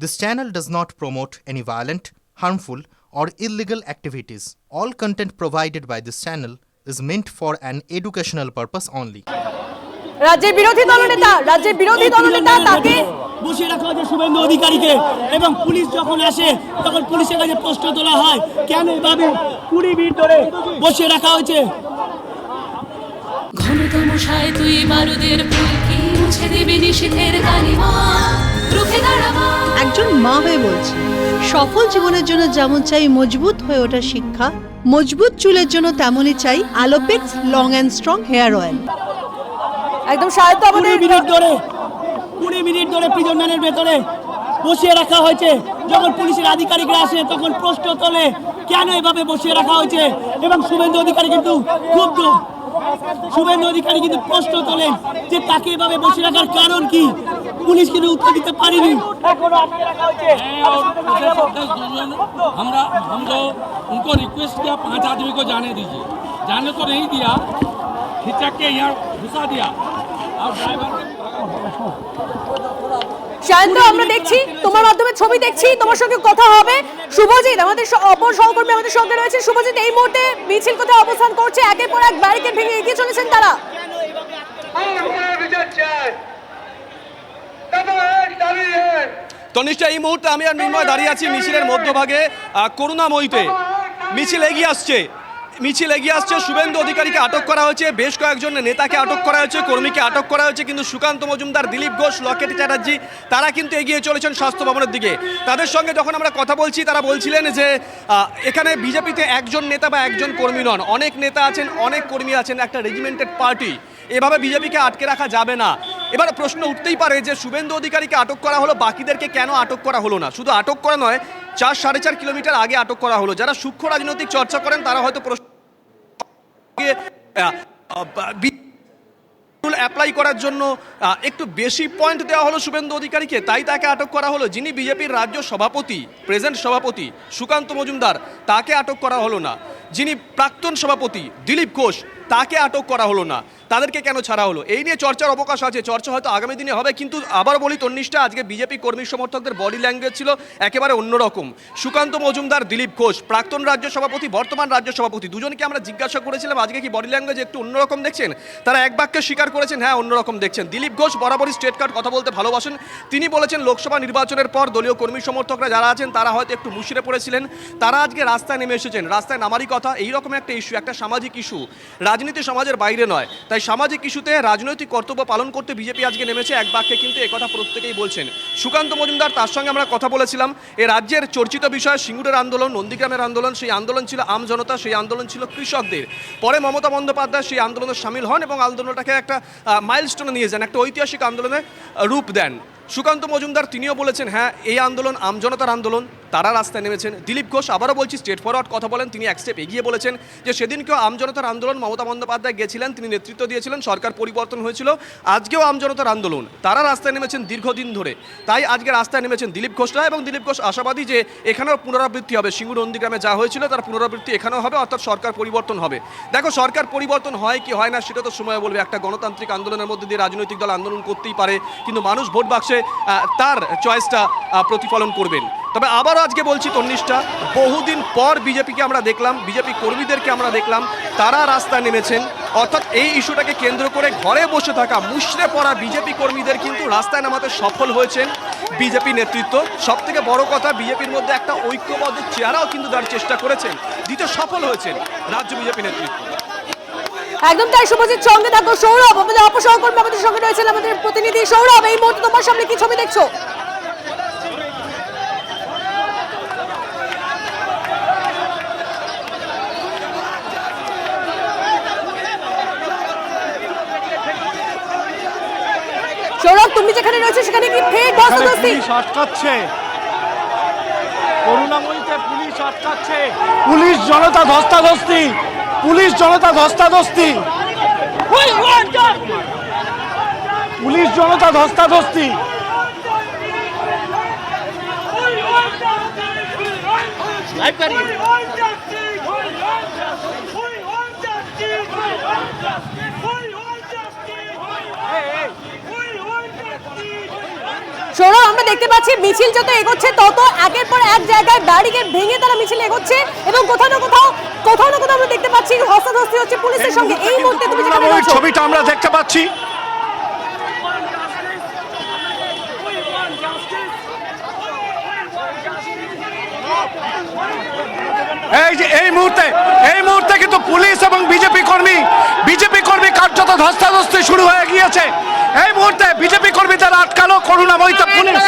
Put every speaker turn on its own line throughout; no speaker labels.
This channel does not promote any violent, harmful, or illegal activities. All content provided by this channel is meant for an educational purpose only.
রাজ্যের বিরোধী দলনেতা রাজ্যের বিরোধী দলনেতা তাকে
বসিয়ে রাখা হয়েছে শুভেন্দু অধিকারীকে এবং পুলিশ যখন আসে তখন পুলিশের কাছে প্রশ্ন তোলা হয় কেন এভাবে কুড়ি মিনিট ধরে বসিয়ে রাখা হয়েছে
ঘনতম সায় তুই বারুদের ফুলকি মুছে দেবে নিষেধের কালিমা রুখে দাঁড়াবা
মা হয়ে বলছি সফল জীবনের জন্য যেমন চাই মজবুত হয়ে ওঠা শিক্ষা মজবুত চুলের জন্য তেমনই চাই Alopex long and strong hair oil.
একদম আমাদের
মিনিট ধরে কুড়ি মিনিট ধরে প্রিজনারের ভেতরে বসিয়ে রাখা হয়েছে। যখন পুলিশের আধিকারিকরা আসে তখন প্রশ্ন তোলে কেন এভাবে বসিয়ে রাখা হয়েছে? এবং শুভেন্দু অধিকারী কিন্তু খুব শুভেন্দু অধিকারী কিন্তু প্রশ্ন তোলেন যে তাকে এভাবে বসিয়ে রাখার কারণ কি? পুলিশ কিন্তু উত্তর দিতে পারেনি এখনো আটকে রাখা হয়েছে
और प्रशासन दस दुनिया में हमरा हम लोग उनको रिक्वेस्ट किया पांच आदमी को जाने दीजिए जाने तो नहीं दिया खिंचक के यहाँ घुसा दिया और ड्राइवर के
সায়ন্ত আমরা দেখছি তোমার মাধ্যমে ছবি দেখছি তোমার সঙ্গে কথা হবে শুভজিৎ আমাদের স- অপর সহকর্মী আমাদের সঙ্গে রয়েছে শুভজিৎ এই মুহূর্তে মিছিল কোথায় অবস্থান করছে একের পর এক ব্যারিকেড ভেঙে এগিয়ে চলেছেন তারা
তনিষ্ঠা এই মুহূর্তে আমি আর নির্ময় দাঁড়িয়ে আছি মিছিলের মধ্যভাগে করুণাময়ীতে। মিছিল এগিয়ে আসছে। মিছিল এগিয়ে আসছে। শুভেন্দু অধিকারীকে আটক করা হয়েছে। বেশ কয়েকজন নেতাকে আটক করা হয়েছে, কর্মীকে আটক করা হয়েছে, কিন্তু সুকান্ত মজুমদার, দিলীপ ঘোষ, লকেট চ্যাটার্জি, তারা কিন্তু এগিয়ে চলেছেন স্বাস্থ্য ভবনের দিকে। তাদের সঙ্গে যখন আমরা কথা বলছি, তারা বলছিলেন যে এখানে বিজেপিতে একজন নেতা বা একজন কর্মী নন। অনেক নেতা আছেন, অনেক কর্মী আছেন, একটা রেজিমেন্টেড পার্টি এভাবে বিজেপিকে আটকে রাখা যাবে না। এবার প্রশ্ন উঠতেই পারে যে শুভেন্দু অধিকারীকে আটক করা হলো, বাকিদেরকে কেন আটক করা হলো না? শুধু আটক করা নয়, চার সাড়ে চার কিলোমিটার আগে আটক করা হলো। যারা সূক্ষ্ম রাজনৈতিক চর্চা করেন, তারা হয়তো প্রশ্ন অ্যাপ্লাই করার জন্য একটু বেশি পয়েন্ট দেওয়া হলো শুভেন্দু অধিকারীকে, তাই তাকে আটক করা হলো। যিনি বিজেপির রাজ্য সভাপতি প্রেজেন্ট সভাপতি, সুকান্ত মজুমদার, তাকে আটক করা হলো না। যিনি প্রাক্তন সভাপতি দিলীপ ঘোষ, তাকে আটক করা হলো না। তাদেরকে কেন ছাড়া হলো? এই নিয়ে চর্চার অবকাশ আছে। চর্চা হয়তো আগামী দিনে হবে, কিন্তু আবার বলি, তন্নিষ্ঠা, আজকে বিজেপি কর্মী সমর্থকদের বডি ল্যাঙ্গুয়েজ ছিল একেবারে অন্যরকম। সুকান্ত মজুমদার, দিলীপ ঘোষ, প্রাক্তন রাজ্য সভাপতি, বর্তমান রাজ্য সভাপতি, দুজনকে আমরা জিজ্ঞাসা করেছিলাম, আজকে কি বডি ল্যাঙ্গুয়েজ একটু অন্যরকম দেখছেন? তারা এক বাক্যে স্বীকার করেছেন হ্যাঁ অন্যরকম দেখছেন। দিলীপ ঘোষ বরাবরই স্টেট কার্ড কথা বলতে ভালোবাসেন। তিনি বলেছেন, লোকসভা নির্বাচনের পর দলীয় কর্মী সমর্থকরা যারা আছেন, তারা হয়তো একটু মুশিরে পড়েছিলেন। তারা আজকে রাস্তায় নেমে এসেছেন। রাস্তায় নামারই কথা এইরকম একটা ইস্যু একটা সামাজিক ইস্যু রাজনীতি সমাজের বাইরে নয়। তাই সামাজিক ইস্যুতে রাজনৈতিক কর্তব্য পালন করতে বিজেপি আজকে নেমেছে এক বাক্যে, কিন্তু একথা প্রত্যেকেই বলছেন। সুকান্ত মজুমদার, তার সঙ্গে আমরা কথা বলেছিলাম। এ রাজ্যের চর্চিত বিষয়, সিঙ্গুরের আন্দোলন, নন্দীগ্রামের আন্দোলন, সেই আন্দোলন ছিল আম জনতা, সেই আন্দোলন ছিল কৃষকদের। পরে মমতা বন্দ্যোপাধ্যায় সেই আন্দোলনে সামিল হন এবং আন্দোলনটাকে একটা মাইলস্টোনে নিয়ে যান, একটা ঐতিহাসিক আন্দোলনে রূপ দেন। সুকান্ত মজুমদার, তিনিও বলেছেন হ্যাঁ এই আন্দোলন আমজনতার আন্দোলন তারা রাস্তায় নেমেছেন। দিলীপ ঘোষ, আবারও বলছি স্টেট ফরওয়ার্ড কথা বলেন। তিনি এক স্টেপ এগিয়ে বলেছেন যে, সেদিনকেও আমজনতার আন্দোলন, মমতা বন্দ্যোপাধ্যায় গেছিলেন, তিনি নেতৃত্ব দিয়েছিলেন, সরকার পরিবর্তন হয়েছিল। আজকেও আমজনতার আন্দোলন। তারা রাস্তায় নেমেছেন দীর্ঘদিন ধরে। তাই আজকে রাস্তায় নেমেছেন দিলীপ ঘোষরা এবং দিলীপ ঘোষ আশাবাদী যে, এখানেও পুনরাবৃত্তি হবে। সিঙ্গুর নন্দীগ্রামে যা হয়েছিল, তার পুনরাবৃত্তি এখানেও হবে, অর্থাৎ সরকার পরিবর্তন হবে। দেখো, সরকার পরিবর্তন হয় কি হয় না, সেটা তো সময় বলবে। একটা গণতান্ত্রিক আন্দোলনের মধ্যে দিয়ে রাজনৈতিক দল আন্দোলন করতেই পারে, কিন্তু মানুষ ভোট বাক্সে তার চয়েসটা প্রতিফলন করবেন। তবে আবারও আজকে বলছি তন্নিষ্ঠা, বহুদিন পর বিজেপিকে আমরা দেখলাম, বিজেপি কর্মীদেরকে আমরা দেখলাম, তারা রাস্তায় নেমেছেন। অর্থাৎ এই ইস্যুটাকে কেন্দ্র করে ঘরে বসে থাকা মুশড়ে পড়া বিজেপি কর্মীদের কিন্তু রাস্তায় নামাতে সফল হয়েছেন বিজেপি নেতৃত্ব। সব থেকে বড় কথা, বিজেপির মধ্যে একটা ঐক্যবদ্ধ চেহারাও কিন্তু দেওয়ার চেষ্টা করেছেন দিতে সফল হয়েছেন রাজ্য বিজেপি নেতৃত্ব।
একদম তাই, শুভজিৎ সঙ্গে থাকো সৌরভ, আমাদের অপসহকর্মী আমাদের সঙ্গে রয়েছেন আমাদের প্রতিনিধি সৌরভ। এই মুহূর্তে তোমার সামনে কি ছবি দেখছ? সৌরভ তুমি যেখানে রয়েছে সেখানে কি ফের ধস্তাধস্তি
পুলিশ আটকাচ্ছে। করুণাময়ীতে পুলিশ আটকাচ্ছে। পুলিশ জনতা ধস্তাধস্তি। পুলিশ জনতা ধস্তাধস্তি। পুলিশ জনতা ধস্তাধস্তি।
সৌরভ দেখতে পাচ্ছি মিছিল যত এগোচ্ছে তত একের পর এক জায়গায় ব্যারিকেড ভেঙে তারা মিছিল এগোচ্ছে এবং কোথাও না কোথাও কোথাও না কোথাও আমরা দেখতে পাচ্ছি হস্তাধস্তি হচ্ছে পুলিশের সঙ্গে। এই মুহূর্তে তুমি যেখানে রয়েছো
ছবিটা আমরা দেখতে পাচ্ছি। এই যে এই মুহূর্তে এই মুহূর্তে কিন্তু পুলিশ এবং বিজেপি কর্মী বিজেপি কর্মী কার্যত ধস্তাধস্তি শুরু হয়ে গিয়েছে। এই মুহূর্তে বিজেপি কর্মীদের আটকালো করুণাময়ীতে পুলিশ।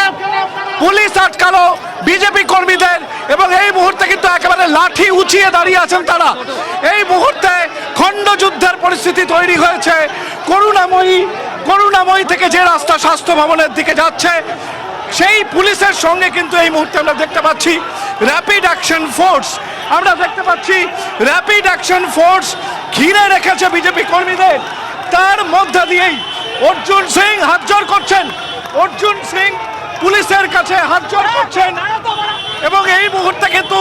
পুলিশ আটকালো বিজেপি কর্মীদের এবং এই মুহূর্তে কিন্তু একেবারে লাঠি উঁচিয়ে দাঁড়িয়ে আছেন তারা। এই মুহূর্তে খণ্ডযুদ্ধের পরিস্থিতি তৈরি হয়েছে। করুণাময়ী করুণাময়ী থেকে যে রাস্তা স্বাস্থ্য ভবনের দিকে যাচ্ছে, সেই পুলিশের সঙ্গে কিন্তু এই মুহূর্তে আমরা দেখতে পাচ্ছি র্যাপিড অ্যাকশন ফোর্স আমরা দেখতে পাচ্ছি র্যাপিড অ্যাকশন ফোর্স ঘিরে রেখেছে বিজেপি কর্মীদের। তার মধ্যে দিয়েই অর্জুন সিং হাতজোর করছেন। অর্জুন সিং পুলিশের কাছে হাতজোর করছেন। এবং এই মুহূর্তে কিন্তু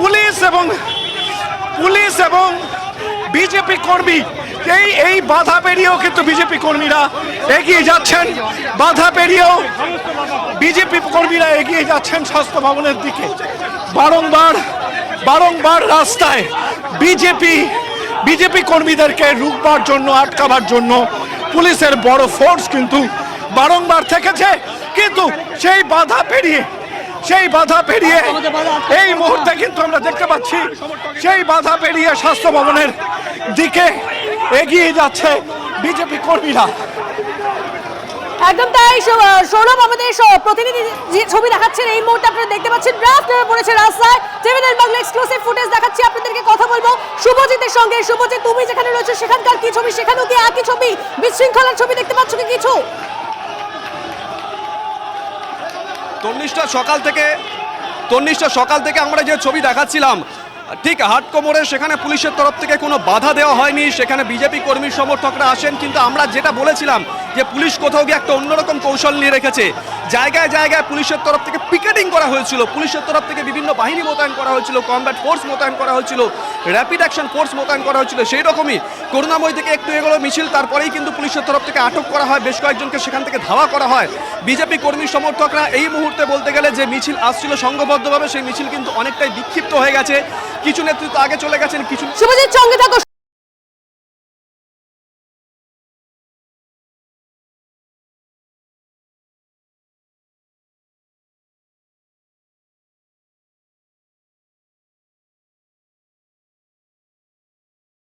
পুলিশ এবং পুলিশ এবং বিজেপি কর্মী, এই এই বাধা পেরিয়েও কিন্তু বিজেপি কর্মীরা এগিয়ে যাচ্ছেন। বাধা পেরিয়েও বিজেপি কর্মীরা এগিয়ে যাচ্ছেন স্বাস্থ্য ভবনের দিকে। বারংবার বারংবার রাস্তায় বিজেপি বিজেপি কর্মীদেরকে রুখবার জন্য, আটকাবার জন্য পুলিশের বড় ফোর্স কিন্তু বারংবার থেকেছে। কিন্তু সেই বাধা পেরিয়ে, সেই বাধা পেরিয়ে এই মুহূর্তে কিন্তু আমরা দেখতে পাচ্ছি, সেই বাধা পেরিয়ে স্বাস্থ্য ভবনের দিকে এগিয়ে যাচ্ছে বিজেপি কর্মীরা।
একদম তাই সৌরভ আমাদের প্রতিনিধি ছবি দেখাচ্ছেন, এই মুহূর্তে আপনারা দেখতে পাচ্ছেন ড্রাফট নেমে পড়েছে রাস্তায়। টিভিএন বাংলা এক্সক্লুসিভ ফুটেজ দেখাচ্ছি, আপনাদেরকে কথা বলব শুভজিতের সঙ্গে। শুভজিৎ, তুমি যেখানে রয়েছে, সেখানকার কি ছবি, সেখানেও কি একই ছবি? বিশৃঙ্খলার ছবি দেখতে পাচ্ছ কি কিছু?
তন্নিষ্ঠা সকাল থেকে, তন্নিষ্ঠা সকাল থেকে আমরা যে ছবি দেখাচ্ছিলাম, ঠিক হাট কোমরে সেখানে পুলিশের তরফ থেকে কোনো বাধা দেওয়া হয়নি। সেখানে বিজেপি কর্মী সমর্থকরা আসেন, কিন্তু আমরা যেটা বলেছিলাম যে পুলিশ কোথাও গিয়ে একটা অন্যরকম কৌশল নিয়ে রেখেছে। জায়গায় জায়গায় পুলিশের তরফ থেকে পিকেটিং করা হয়েছিল। পুলিশের তরফ থেকে বিভিন্ন বাহিনী মোতায়েন করা হয়েছিল কমব্যাট ফোর্স মোতায়েন করা হয়েছিল র্যাপিড অ্যাকশন ফোর্স মোতায়েন করা হয়েছিল, সেই রকমই। করুণাময় থেকে একটু এগোলো মিছিল, তারপরেই কিন্তু পুলিশের তরফ থেকে আটক করা হয়, বেশ কয়েকজনকে সেখান থেকে ধাওয়া করা হয়। বিজেপি কর্মী সমর্থকরা এই মুহূর্তে বলতে গেলে যে মিছিল আসছিল সংঘবদ্ধভাবে, সেই মিছিল কিন্তু অনেকটাই বিক্ষিপ্ত হয়ে গেছে। কিছু নেতৃত্ব আগে চলে গেছেন, কিছু
সঙ্গে থাকো